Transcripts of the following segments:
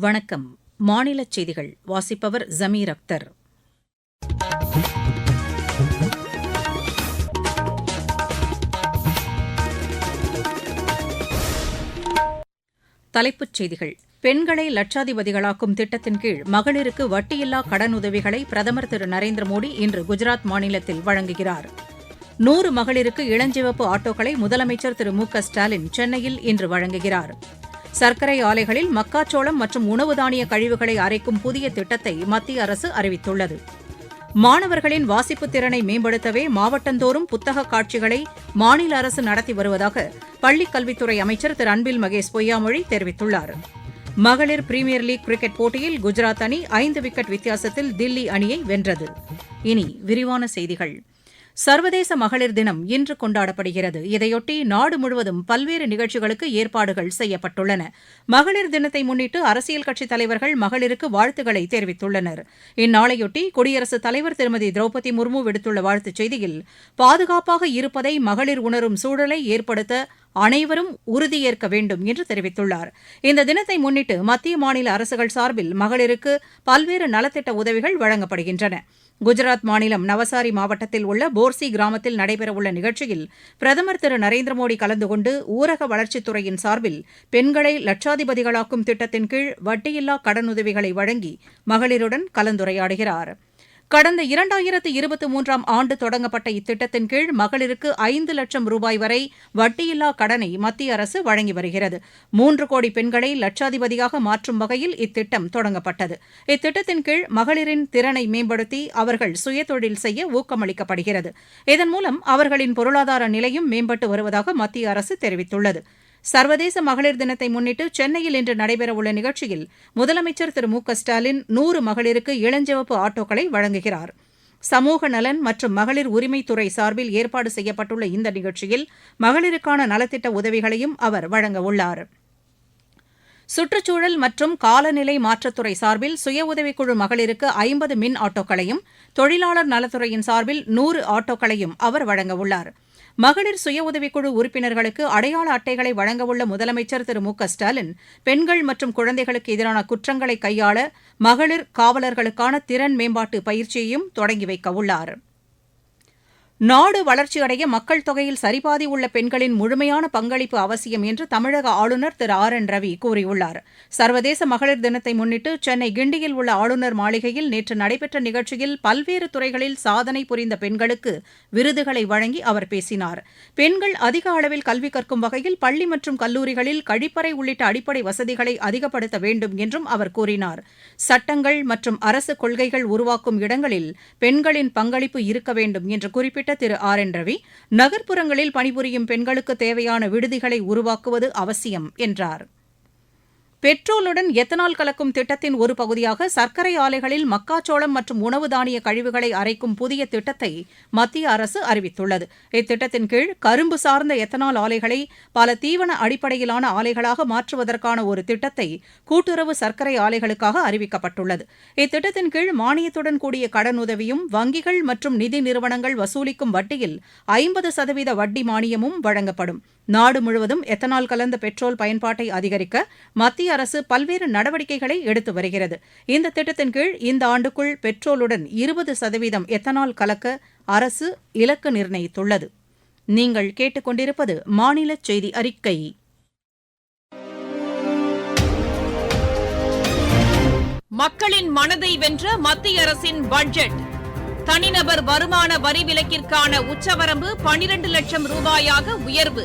வணக்கம். மாநிலச் செய்திகள் வாசிப்பவர் ஜமீர் அக்தர். தலைப்புச் செய்திகள். பெண்களை லட்சாதிபதிகளாக்கும் திட்டத்தின் கீழ் மகளிருக்கு வட்டியில்லா கடனுதவிகளை பிரதமர் திரு நரேந்திர மோடி இன்று குஜராத் மாநிலத்தில் வழங்குகிறார். நூறு மகளிருக்கு இளஞ்சிவப்பு ஆட்டோக்களை முதலமைச்சர் திரு மு க ஸ்டாலின் சென்னையில் இன்று வழங்குகிறார். சர்க்கரை ஆலைகளில் மக்காச்சோளம் மற்றும் உணவு தானிய கழிவுகளை அரைக்கும் புதிய திட்டத்தை மத்திய அரசு அறிவித்துள்ளது. மாணவர்களின் வாசிப்புத் திறனை மேம்படுத்தவே மாவட்டந்தோறும் புத்தக காட்சிகளை மாநில அரசு நடத்தி வருவதாக பள்ளிக் கல்வித்துறை அமைச்சர் திரு. அன்பில் மகேஷ் பொய்யாமொழி தெரிவித்துள்ளார். மகளிர் பிரீமியர் லீக் கிரிக்கெட் போட்டியில் குஜராத் அணி ஐந்து விக்கெட் வித்தியாசத்தில் தில்லி அணியை வென்றது. இனி விரிவான செய்திகள். சர்வதேச மகளிர் தினம் இன்று கொண்டாடப்படுகிறது. இதையொட்டி நாடு முழுவதும் பல்வேறு நிகழ்ச்சிகளுக்கு ஏற்பாடுகள் செய்யப்பட்டுள்ளன. மகளிர் தினத்தை முன்னிட்டு அரசியல் கட்சித் தலைவர்கள் மகளிருக்கு வாழ்த்துக்களை தெரிவித்துள்ளனர். இந்நாளையொட்டி குடியரசுத் தலைவர் திருமதி திரௌபதி முர்மு விடுத்துள்ள வாழ்த்துச் செய்தியில் பாதுகாப்பாக இருப்பதை மகளிர் உணரும் சூழலை ஏற்படுத்த அனைவரும் உறுதியேற்க வேண்டும் என்று தெரிவித்துள்ளார். இந்த தினத்தை முன்னிட்டு மத்திய மாநில அரசுகள் சார்பில் மகளிருக்கு பல்வேறு நலத்திட்ட உதவிகள் வழங்கப்படுகின்றன. குஜராத் மாநிலம் நவசாரி மாவட்டத்தில் உள்ள போர்சி கிராமத்தில் நடைபெறவுள்ள நிகழ்ச்சியில் பிரதமர் திரு நரேந்திர மோடி கலந்து கொண்டு ஊரக வளர்ச்சித்துறையின் சார்பில் பெண்களை லட்சாதிபதிகளாக்கும் திட்டத்தின் கீழ் வட்டியில்லா கடனுதவிகளை வழங்கி மகளிருடன் கலந்துரையாடுகிறார். கடந்த இரண்டாயிரத்து இருபத்தி மூன்றாம் ஆண்டு தொடங்கப்பட்ட இத்திட்டத்தின் கீழ் மகளிருக்கு ஐந்து லட்சம் ரூபாய் வரை வட்டியில்லா கடனை மத்திய அரசு வழங்கி வருகிறது. மூன்று கோடி பெண்களை லட்சாதிபதியாக மாற்றும் வகையில் இத்திட்டம் தொடங்கப்பட்டது. இத்திட்டத்தின் கீழ் மகளிரின் திறனை மேம்படுத்தி அவர்கள் சுயதொழில் செய்ய ஊக்கமளிக்கப்படுகிறது. இதன் மூலம் அவர்களின் பொருளாதார நிலையும் மேம்பட்டு வருவதாக மத்திய அரசு தெரிவித்துள்ளது. சர்வதேச மகளிர் தினத்தை முன்னிட்டு சென்னையில் இன்று நடைபெறவுள்ள நிகழ்ச்சியில் முதலமைச்சர் திரு மு க ஸ்டாலின் நூறு மகளிருக்கு இளஞ்சிவப்பு ஆட்டோக்களை வழங்குகிறார். சமூக நலன் மற்றும் மகளிர் உரிமைத்துறை சார்பில் ஏற்பாடு செய்யப்பட்டுள்ள இந்த நிகழ்ச்சியில் மகளிருக்கான நலத்திட்ட உதவிகளையும் அவர் வழங்கவுள்ளார் சுற்றுச்சூழல் மற்றும் காலநிலை மாற்றத்துறை சார்பில் சுய உதவிக்குழு மகளிருக்கு ஐம்பது மின் ஆட்டோக்களையும் தொழிலாளர் நலத்துறையின் சார்பில் நூறு ஆட்டோக்களையும் அவர் வழங்கவுள்ளாா் மகளிர் சுய உதவிக்குழு உறுப்பினர்களுக்கு அடையாள அட்டைகளை வழங்கவுள்ள முதலமைச்சர் திரு மு க ஸ்டாலின் பெண்கள் மற்றும் குழந்தைகளுக்கு எதிரான குற்றங்களை கையாள மகளிர் காவலர்களுக்கான திறன் மேம்பாட்டு பயிற்சியையும் தொடங்கி வைக்கவுள்ளார் நாடு வளர்ச்சியடைய மக்கள் தொகையில் சரிபாதி உள்ள பெண்களின் முழுமையான பங்களிப்பு அவசியம் என்று தமிழக ஆளுநர் திரு ஆர் என் ரவி கூறியுள்ளார். சர்வதேச மகளிர் தினத்தை முன்னிட்டு சென்னை கிண்டியில் உள்ள ஆளுநர் மாளிகையில் நேற்று நடைபெற்ற நிகழ்ச்சியில் பல்வேறு துறைகளில் சாதனை புரிந்த பெண்களுக்கு விருதுகளை வழங்கி அவர் பேசினார். பெண்கள் அதிக அளவில் கல்வி கற்கும் வகையில் பள்ளி மற்றும் கல்லூரிகளில் கழிப்பறை உள்ளிட்ட அடிப்படை வசதிகளை அதிகப்படுத்த வேண்டும் என்றும் அவர் கூறினார். சட்டங்கள் மற்றும் அரசு கொள்கைகள் உருவாக்கும் இடங்களில் பெண்களின் பங்களிப்பு இருக்க வேண்டும் என்று குறிப்பிட்ட குறிப்பிட்ட திரு ஆர் என் ரவி நகர்ப்புறங்களில் பணிபுரியும் பெண்களுக்கு தேவையான விடுதிகளை உருவாக்குவது அவசியம் என்றார். பெட்ரோலுடன் எத்தனால் கலக்கும் திட்டத்தின் ஒரு பகுதியாக சர்க்கரை ஆலைகளில் மக்காச்சோளம் மற்றும் உணவு தானிய கழிவுகளை அரைக்கும் புதிய திட்டத்தை மத்திய அரசு அறிவித்துள்ளது. இத்திட்டத்தின் கீழ் கரும்பு சார்ந்த எத்தனால் ஆலைகளை பல தீவன அடிப்படையிலான ஆலைகளாக மாற்றுவதற்கான ஒரு திட்டத்தை கூட்டுறவு சர்க்கரை ஆலைகளுக்காக அறிவிக்கப்பட்டுள்ளது. இத்திட்டத்தின் கீழ் மானியத்துடன் கூடிய கடனுதவியும் வங்கிகள் மற்றும் நிதி நிறுவனங்கள் வசூலிக்கும் வட்டியில் ஐம்பது சதவீத வட்டி மானியமும் வழங்கப்படும். நாடு முழுவதும் எத்தனால் கலந்த பெட்ரோல் பயன்பாட்டை அதிகரிக்க மத்திய அரசு பல்வேறு நடவடிக்கைகளை எடுத்து வருகிறது. இந்த திட்டத்தின் கீழ் இந்த ஆண்டுக்குள் பெட்ரோலுடன் இருபது சதவீதம் எத்தனால் கலக்க அரசு இலக்கு நிர்ணயித்துள்ளது. நீங்கள் கேட்டுக்கொண்டிருப்பது மாநில செய்தி அறிக்கை. மக்களின் மனதை வென்ற மத்திய அரசின் பட்ஜெட். தனிநபர் வருமான வரி விலக்கிற்கான உச்சவரம்பு பனிரண்டு லட்சம் ரூபாயாக உயர்வு.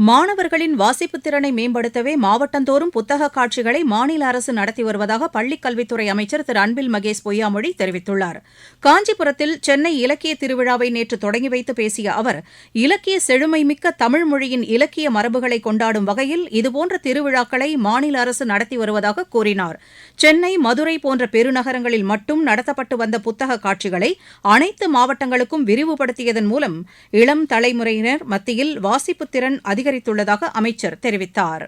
மாணவர்களின் வாசிப்புத் திறனை மேம்படுத்தவே மாவட்டந்தோறும் புத்தக காட்சிகளை மாநில அரசு நடத்தி வருவதாக பள்ளிக் கல்வித்துறை அமைச்சர் திரு. அன்பில் மகேஷ் பொய்யாமொழி தெரிவித்துள்ளார். காஞ்சிபுரத்தில் சென்னை இலக்கிய திருவிழாவை நேற்று தொடங்கி வைத்து பேசிய அவர் இலக்கிய செழுமைமிக்க தமிழ் மொழியின் இலக்கிய மரபுகளை கொண்டாடும் வகையில் இதுபோன்ற திருவிழாக்களை மாநில அரசு நடத்தி வருவதாக கூறினார். சென்னை மதுரை போன்ற பெருநகரங்களில் மட்டும் நடத்தப்பட்டு வந்த புத்தக காட்சிகளை அனைத்து மாவட்டங்களுக்கும் விரிவுபடுத்தியதன் மூலம் இளம் தலைமுறையினர் மத்தியில் வாசிப்புத் திறன் அதிக அதிகரித்துள்ளதாக அமைச்சர் தெரிவித்தார்.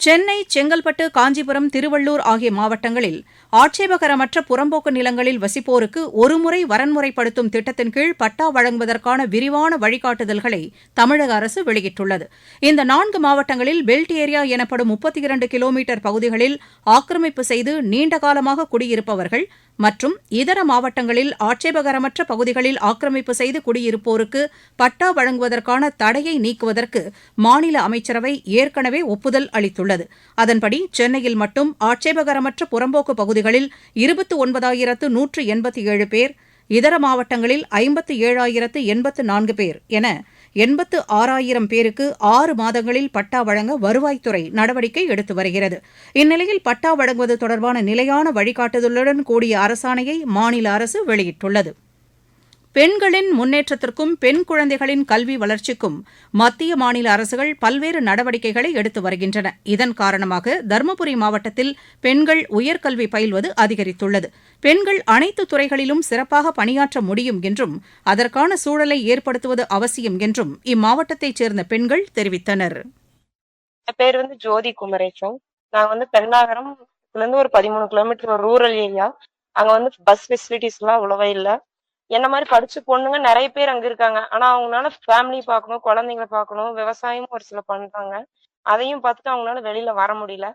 சென்னை செங்கல்பட்டு காஞ்சிபுரம் திருவள்ளூர் ஆகிய மாவட்டங்களில் ஆட்சேபகரமற்ற புறம்போக்கு நிலங்களில் வசிப்போருக்கு ஒருமுறை வரன்முறைப்படுத்தும் திட்டத்தின் கீழ் பட்டா வழங்குவதற்கான விரிவான வழிகாட்டுதல்களை தமிழக அரசு வெளியிட்டுள்ளது. இந்த நான்கு மாவட்டங்களில் பெல்ட் ஏரியா எனப்படும் முப்பத்தி இரண்டு கிலோமீட்டர் பகுதிகளில் ஆக்கிரமிப்பு செய்து நீண்டகாலமாக குடியிருப்பவர்கள் மற்றும் இதர மாவட்டங்களில் ஆட்சேபகரமற்ற பகுதிகளில் ஆக்கிரமிப்பு செய்து குடியிருப்போருக்கு பட்டா வழங்குவதற்கான தடையை நீக்குவதற்கு மாநில அமைச்சரவை ஏற்கனவே ஒப்புதல் அளித்துள்ளது. அதன்படி சென்னையில் மட்டும் ஆட்சேபகரமற்ற புறம்போக்கு பகுதிகளில் இருபத்து ஒன்பதாயிரத்து நூற்று எண்பத்தி ஏழு பேர் இதர மாவட்டங்களில் ஐம்பத்து ஏழாயிரத்து எண்பத்து நான்கு பேர் என எண்பத்து ஆறாயிரம் பேருக்கு ஆறு மாதங்களில் பட்டா வழங்க வருவாய்த்துறை நடவடிக்கை எடுத்து வருகிறது. இந்நிலையில் பட்டா வழங்குவது தொடர்பான நிலையான வழிகாட்டுதலுடன் கூடிய அரசாணையை மாநில அரசு வெளியிட்டுள்ளது. பெண்களின் முன்னேற்றத்திற்கும் பெண் குழந்தைகளின் கல்வி வளர்ச்சிக்கும் மத்திய மாநில அரசுகள் பல்வேறு நடவடிக்கைகளை எடுத்து வருகின்றன. இதன் காரணமாக தருமபுரி மாவட்டத்தில் பெண்கள் உயர்கல்வி பயில்வது அதிகரித்துள்ளது. பெண்கள் அனைத்து துறைகளிலும் சிறப்பாக பணியாற்ற முடியும் என்றும் அதற்கான சூழலை ஏற்படுத்துவது அவசியம் என்றும் இம்மாவட்டத்தைச் சேர்ந்த பெண்கள் தெரிவித்தனர். பேர் வந்து ஜோதி குமரேசன். நான் வந்து பெண்ணாகரம் இருந்து ஒரு பதிமூணு கிலோமீட்டர் ரூரல் ஏரியா அங்க வந்து பஸ் ஃபெசிலிட்டிஸ் எல்லாம் அவ்வளவா இல்லை. என்ன மாதிரி படிச்ச பொண்ணுங்க நிறைய பேர் அங்க இருக்காங்க. ஆனா அவங்களால ஃபேமிலி பார்க்கணும் குழந்தைங்களை பார்க்கணும் விவசாயமும் ஒரு சில பண்றாங்க. அதையும் பார்த்துட்டு அவங்களால வெளியில வர முடியல.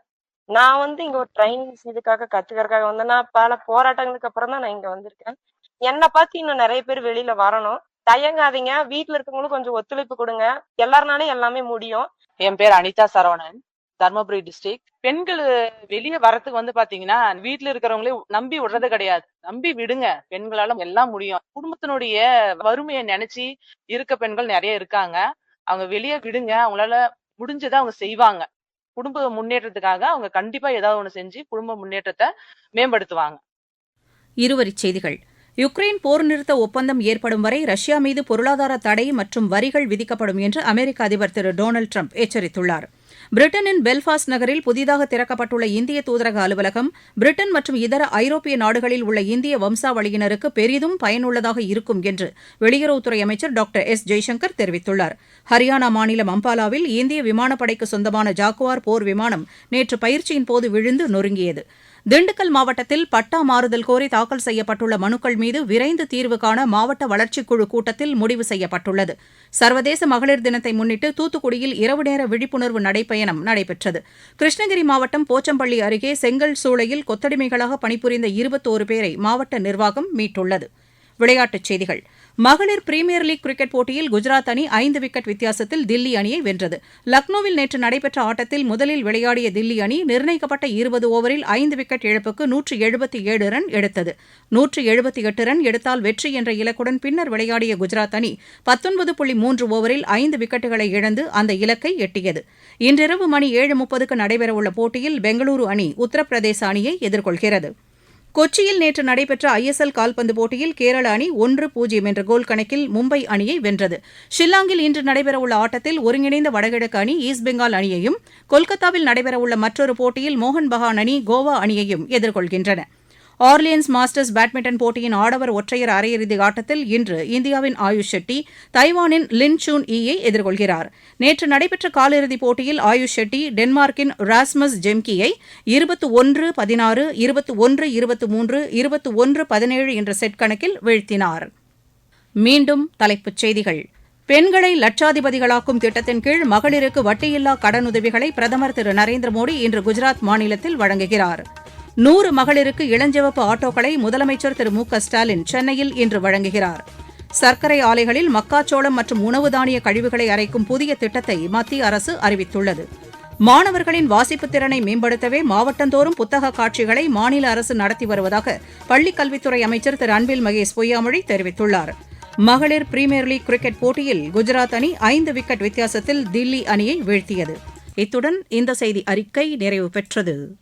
நான் வந்து இங்க ஒரு ட்ரைனிங் இதுக்காக கத்துக்கறதுக்காக வந்தேன்னா நான் பல போராட்டங்களுக்கு அப்புறம் தான் நான் இங்க வந்திருக்கேன். என்னை பார்த்து இன்னும் நிறைய பேர் வெளியில வரணும். தயங்காதீங்க. வீட்டுல இருக்கவங்களும் கொஞ்சம் ஒத்துழைப்பு கொடுங்க. எல்லாருனாலும் எல்லாமே முடியும். என் பேர் அனிதா சரவணன். தர்மபுரி டிஸ்ட்ரிக்ட் பெண்கள் வெளியே வரத்துக்கு வந்து பாத்தீங்கன்னா வீட்டுல இருக்கிறவங்களே நம்பி விடுறது கிடையாது. நம்பி விடுங்க. பெண்களால எல்லாம் முடியும். குடும்பத்தினுடைய வறுமையை நினைச்சு இருக்க பெண்கள் நிறைய இருக்காங்க. அவங்க வெளியே விடுங்க. அவங்களால முடிஞ்சதை அவங்க செய்வாங்க. குடும்ப முன்னேற்றத்துக்காக அவங்க கண்டிப்பா ஏதாவது ஒண்ணு செஞ்சு குடும்ப முன்னேற்றத்தை மேம்படுத்துவாங்க. இருவரிச் செய்திகள். யுக்ரைன் போர் நிறுத்த ஒப்பந்தம் ஏற்படும் வரை ரஷ்யா மீது பொருளாதார தடை மற்றும் வரிகள் விதிக்கப்படும் என்று அமெரிக்க அதிபர் திரு டொனால்டு ட்ரம்ப் எச்சரித்துள்ளார். பிரிட்டனின் பெல்ஃபாஸ்ட் நகரில் புதிதாக திறக்கப்பட்டுள்ள இந்திய தூதரக அலுவலகம் பிரிட்டன் மற்றும் இதர ஐரோப்பிய நாடுகளில் உள்ள இந்திய வம்சாவளியினருக்கு பெரிதும் பயனுள்ளதாக இருக்கும் என்று வெளியுறவுத்துறை அமைச்சர் டாக்டர் எஸ். ஜெய்சங்கர் தெரிவித்துள்ளார். ஹரியானா மாநிலம் அம்பாலாவில் இந்திய விமானப்படைக்கு சொந்தமான ஜாக்குவார் போர் விமானம் நேற்று பயிற்சியின் போது விழுந்து நொறுங்கியது. திண்டுக்கல் மாவட்டத்தில் பட்டா மாறுதல் கோரி தாக்கல் செய்யப்பட்டுள்ள மனுக்கள் மீது விரைந்து தீர்வு காண மாவட்ட வளர்ச்சிக்குழு கூட்டத்தில் முடிவு செய்யப்பட்டுள்ளது. சர்வதேச மகளிர் தினத்தை முன்னிட்டு தூத்துக்குடியில் இரவு நேர விழிப்புணர்வு நடைப்பயணம் நடைபெற்றது. கிருஷ்ணகிரி மாவட்டம் போச்சம்பள்ளி அருகே செங்கல் சூளையில் கொத்தடிமைகளாக பணிபுரிந்த இருபத்தோரு பேரை மாவட்ட நிர்வாகம் மீட்டுள்ளது. விளையாட்டுச் செய்திகள். மகளிர் பிரீமியர் லீக் கிரிக்கெட் போட்டியில் குஜராத் அணி ஐந்து விக்கெட் வித்தியாசத்தில் தில்லி அணியை வென்றது. லக்னோவில் நேற்று நடைபெற்ற ஆட்டத்தில் முதலில் விளையாடிய தில்லி அணி நிர்ணயிக்கப்பட்ட இருபது ஓவரில் ஐந்து விக்கெட் இழப்புக்கு நூற்று எழுபத்தி ஏழு ரன் எடுத்தது. நூற்று எழுபத்தி எட்டு ரன் எடுத்தால் வெற்றி என்ற இலக்குடன் பின்னர் விளையாடிய குஜராத் அணி பத்தொன்பது புள்ளி மூன்று ஓவரில் ஐந்து விக்கெட்டுகளை இழந்து அந்த இலக்கை எட்டியது. இன்றிரவு மணி ஏழு முப்பதுக்கு நடைபெறவுள்ள போட்டியில் பெங்களூரு அணி உத்தரப்பிரதேச அணியை எதிர்கொள்கிறது. கொச்சியில் நேற்று நடைபெற்ற ஐஎஸ்எல் கால்பந்து போட்டியில் கேரள அணி ஒன்று பூஜ்ஜியம் என்ற கோல் கணக்கில் மும்பை அணியை வென்றது. ஷில்லாங்கில் இன்று நடைபெறவுள்ள ஆட்டத்தில் ஒருங்கிணைந்த வடகிழக்கு அணி ஈஸ்ட் பெங்கால் அணியையும் கொல்கத்தாவில் நடைபெறவுள்ள மற்றொரு போட்டியில் மோகன் பகான் அணி கோவா அணியையும் எதிர்கொள்கின்றன. ஆர்லியன்ஸ் மாஸ்டர்ஸ் பேட்மிண்டன் போட்டியின் ஆடவர் ஒற்றையர் அரையிறுதி ஆட்டத்தில் இன்று இந்தியாவின் ஆயுஷ் ஷெட்டி தைவானின் லின் சூன் ஈயை எதிர்கொள்கிறார். நேற்று நடைபெற்ற காலிறுதிப் போட்டியில் ஆயுஷ் ஷெட்டி டென்மார்க்கின் ராஸ்மஸ் ஜெம்கியை இருபத்து ஒன்று பதினாறு இருபத்து ஒன்று இருபத்து மூன்று இருபத்து ஒன்று பதினேழு என்ற செட் கணக்கில் வீழ்த்தினார். மீண்டும் தலைப்புச் செய்திகள். பெண்களை லட்சாதிபதிகளாக்கும் திட்டத்தின் கீழ் மகளிருக்கு வட்டியில்லா கடனுதவிகளை பிரதமர் திரு நரேந்திர மோடி இன்று குஜராத் மாநிலத்தில் வழங்குகிறார். நூறு மகளிருக்கு இளஞ்சிவப்பு ஆட்டோக்களை முதலமைச்சர் திரு மு க ஸ்டாலின் சென்னையில் இன்று வழங்குகிறார். சர்க்கரை ஆலைகளில் மக்காச்சோளம் மற்றும் உணவு தானிய கழிவுகளை அரைக்கும் புதிய திட்டத்தை மத்திய அரசு அறிவித்துள்ளது. மாணவர்களின் வாசிப்புத் திறனை மேம்படுத்தவே மாவட்டந்தோறும் புத்தக காட்சிகளை மாநில அரசு நடத்தி வருவதாக பள்ளிக் கல்வித்துறை அமைச்சர் திரு அன்பில் மகேஷ் பொய்யாமொழி தெரிவித்துள்ளார். மகளிர் பிரீமியர் லீக் கிரிக்கெட் போட்டியில் குஜராத் அணி ஐந்து விக்கெட் வித்தியாசத்தில் தில்லி அணியை வீழ்த்தியது. இத்துடன் இந்த செய்தி அறிக்கை நிறைவு பெற்றது.